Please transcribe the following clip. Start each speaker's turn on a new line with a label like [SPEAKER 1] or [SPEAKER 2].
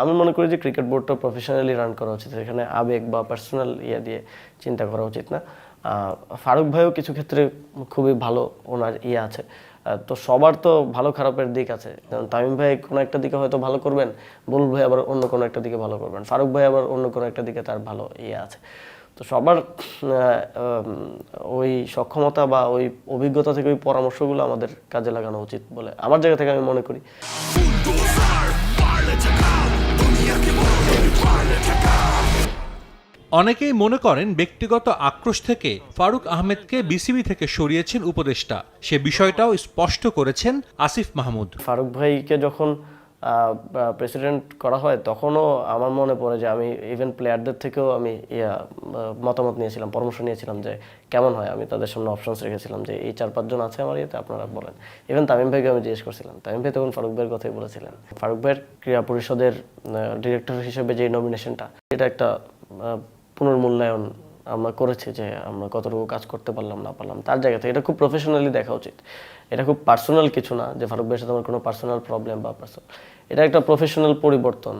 [SPEAKER 1] আমি মনে করি যে ক্রিকেট বোর্ডটা প্রফেশনালি রান করা উচিত। এখানে আবেগ বা পার্সোনাল ইয়ে দিয়ে চিন্তা করা উচিত না। ফারুক ভাইও কিছু ক্ষেত্রে খুবই ভালো ওনার ইয়ে আছে। তো সবার তো ভালো খারাপের দিক আছে। যেমন তামিম ভাই কোনো একটা দিকে হয়তো ভালো করবেন, বুলবুল ভাই আবার অন্য কোনো একটা দিকে ভালো করবেন। ফারুক ভাই আবার অন্য কোনো একটা দিকে তার ভালো ইয়ে আছে। তো সবার ওই সক্ষমতা বা ওই অভিজ্ঞতা থেকে ওই পরামর্শগুলো আমাদের কাজে লাগানো উচিত বলে আমার জায়গা থেকে আমি মনে করি।
[SPEAKER 2] অনেকেই মনে করেন ব্যক্তিগত আক্রোশ থেকে ফারুক আহমেদকে বিসিবি থেকে সরিয়েছেন উপদেষ্টা। সে বিষয়টাও স্পষ্ট করেছেন আসিফ মাহমুদ।
[SPEAKER 1] ফারুক ভাইকে যখন প্রেসিডেন্ট করা হয়, তখনও আমার মনে পড়ে যে আমি ইভেন প্লেয়ারদের থেকেও আমি, ইয়া মতামত নিয়েছিলাম, পরামর্শ নিয়েছিলাম যে কেমন হয়। আমি তাদের সামনে অপশনস রেখেছিলাম যে এই চার পাঁচজন আছে আমার ইয়েতে, আপনারা বলেন। ইভেন তামিম ভাইকে আমি জিজ্ঞেস করছিলাম। তামিম ভাই তখন ফারুক ভাইয়ের কথাই বলেছিলেন। ফারুক ভাইয়ের ক্রীড়া পরিষদের ডিরেক্টর হিসেবে যে নমিনেশনটা এটা একটা পুনর্মূল্যায়ন আমরা করেছি যে আমরা কতটুকু কাজ করতে পারলাম, না পারলাম, তার জায়গা থেকে। এটা খুব প্রফেশনালি দেখা উচিত। এটা খুব পার্সোনাল কিছু না যে ফারুক ভাইয়ের সাথে আমার কোনো পার্সোনাল প্রবলেম বা পার্সোনাল এটা একটা প্রফেশনাল পরিবর্তন।